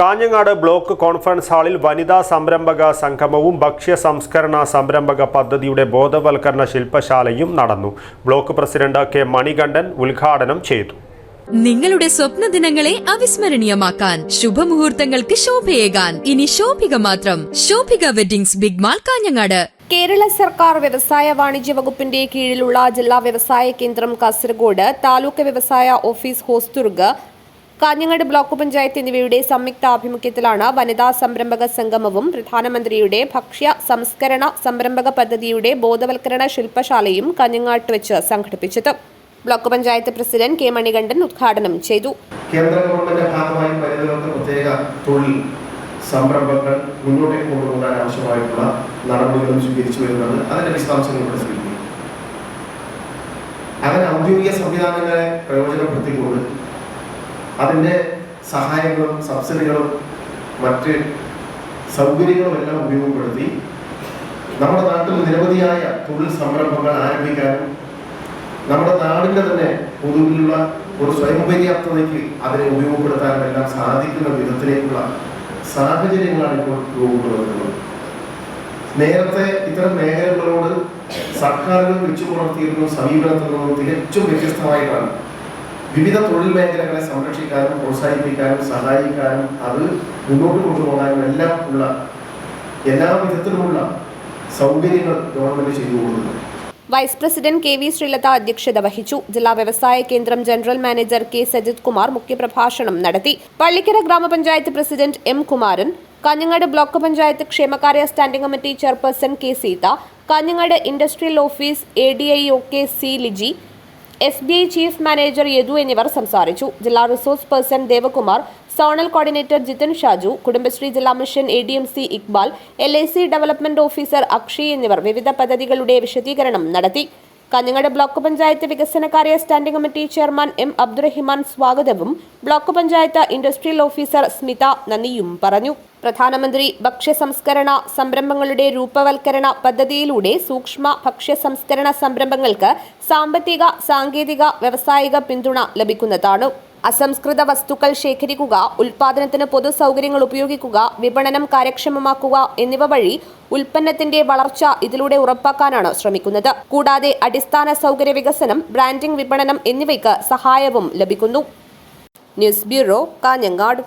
Kanhangad block conference ഹാളിൽ വനിതാ സംരംഭക സംഗമവും ഭക്ഷ്യ സംസ്കരണ സംരംഭക പദ്ധതിയുടെ ബോധവൽക്കരണ ശില്പശാലയും നടന്നു. ബ്ലോക്ക് പ്രസിഡന്റ് കെ മണികണ്ഠൻ ഉദ്ഘാടനം ചെയ്തു. നിങ്ങളുടെ സ്വപ്ന ദിനങ്ങളെ അവിസ്മരണീയമാക്കാൻ ശുഭമുഹൂർത്തങ്ങൾക്ക് ശോഭയേകാൻ. ഇനി ശോഭിക മാത്രം. Shobhika weddings big mall Kanhangad. Kerala സർക്കാർ വ്യവസായ വാണിജ്യ വകുപ്പിന്റെ കീഴിലുള്ള ജില്ലാ വ്യവസായ കേന്ദ്രം കാസർഗോഡ് താലൂക്ക് വ്യവസായ ഓഫീസ് ഹോസ്തുർഗ് കാഞ്ഞങ്ങാട് ബ്ലോക്ക് പഞ്ചായത്ത് എന്നിവയുടെ സംയുക്ത ആഭിമുഖ്യത്തിലാണ് വനിതാ സംരംഭക സംഗമവും പ്രധാനമന്ത്രിയുടെ ഭക്ഷ്യ സംസ്കരണ സംരംഭക പദ്ധതിയുടെ ബോധവൽക്കരണ ശില്പശാലയും കാഞ്ഞങ്ങാട്ട് വെച്ച് സംഘടിപ്പിച്ചത്. Block panchayat president K Manikandan ഉദ്ഘാടനം ചെയ്തു. കേന്ദ്ര ഗവൺമെന്റ് ഭാഗമായി വനിതകൾക്ക് പ്രത്യേക തൊഴിൽ സംരംഭങ്ങൾ മുന്നോട്ടേക്ക് കൊണ്ടുപോകാൻ ആവശ്യമായിട്ടുള്ള നടപടികളും സ്വീകരിച്ചു വരുന്നുണ്ട്. അതിന്റെ വിശദാംശങ്ങൾ ഇവിടെ സ്വീകരിക്കും അങ്ങനെ ഔദ്യോഗിക സംവിധാനങ്ങളെ പ്രയോജനപ്പെടുത്തിക്കൊണ്ട് അതിന്റെ സഹായങ്ങളും സബ്സിഡികളും മറ്റ് സൗകര്യങ്ങളും എല്ലാം ഉപയോഗപ്പെടുത്തി നമ്മുടെ നാട്ടിൽ നിരവധിയായ തൊഴിൽ സംരംഭങ്ങൾ ആരംഭിക്കാനും നമ്മുടെ നാടിന്റെ തന്നെ പൊതുവിലുള്ള ഒരു സ്വയം പര്യാപ്തതയ്ക്ക് അതിനെ ഉപയോഗപ്പെടുത്താനും എല്ലാം സാധിക്കുന്ന വിധത്തിലേക്കുള്ള സാഹചര്യങ്ങളാണ് ഇപ്പോൾ രൂപപ്പെടുന്നത്. നേരത്തെ ഇത്തരം മേഖലകളോട് സർക്കാരുകൾ വെച്ചു പുലർത്തിയിരുന്ന സമീപനത്തിൽ നിന്നും തികച്ചും വ്യത്യസ്തമായിട്ടാണ് വിവിധ തൊഴിൽ മേഖലകളെ സംരക്ഷിക്കാനും പ്രോത്സാഹിപ്പിക്കാനും സഹായിക്കാനും അത് മുന്നോട്ട് കൊണ്ടുപോകാനും എല്ലാം ഉള്ള എല്ലാ വിധത്തിലുമുള്ള സൗകര്യങ്ങൾ ഗവൺമെന്റ് ചെയ്തു കൊടുക്കുന്നു. Vice president K V Sreelatha അധ്യക്ഷത വഹിച്ചു. ജില്ലാ വ്യവസായ കേന്ദ്രം general manager K Sajith Kumar മുഖ്യപ്രഭാഷണം നടത്തി. Pallikkara gramapanchayat president M Kumaran Kanhangad block panchayat ക്ഷേമകാര്യ standing committee chairperson K Seetha Kanhangad industrial office A D I O K C Liji S B I chief manager Yadu എന്നിവർ സംസാരിച്ചു. ജില്ലാ resource person Devakumar zonal coordinator Jithin Shaju Kudumbashree ജില്ലാ mission A D M C Iqbal L I C development officer Akshi എന്നിവർ വിവിധ പദ്ധതികളുടെ വിശദീകരണം നടത്തി. Kanhangad block panchayat വികസനകാര്യ standing committee chairman M Abdurahiman സ്വാഗതവും. Block panchayat industrial officer Smitha നന്ദിയും പറഞ്ഞു. പ്രധാനമന്ത്രി ഭക്ഷ്യ സംസ്കരണ സംരംഭങ്ങളുടെ രൂപവൽക്കരണ പദ്ധതിയിലൂടെ സൂക്ഷ്മ ഭക്ഷ്യ സംസ്കരണ സംരംഭങ്ങൾക്ക് സാമ്പത്തിക സാങ്കേതിക വ്യവസായിക പിന്തുണ ലഭിക്കുന്നതാണ്. അസംസ്കൃത വസ്തുക്കൾ ശേഖരിക്കുക ഉൽപാദനത്തിന് പൊതു സൗകര്യങ്ങൾ ഉപയോഗിക്കുക വിപണനം കാര്യക്ഷമമാക്കുക എന്നിവ വഴി ഉൽപ്പന്നത്തിന്റെ വളർച്ച ഇതിലൂടെ ഉറപ്പാക്കാനാണ് ശ്രമിക്കുന്നത്. കൂടാതെ അടിസ്ഥാന സൗകര്യ വികസനം ബ്രാൻഡിംഗ് വിപണനം എന്നിവയ്ക്ക് സഹായവും ലഭിക്കുന്നു. News bureau Kanhangad.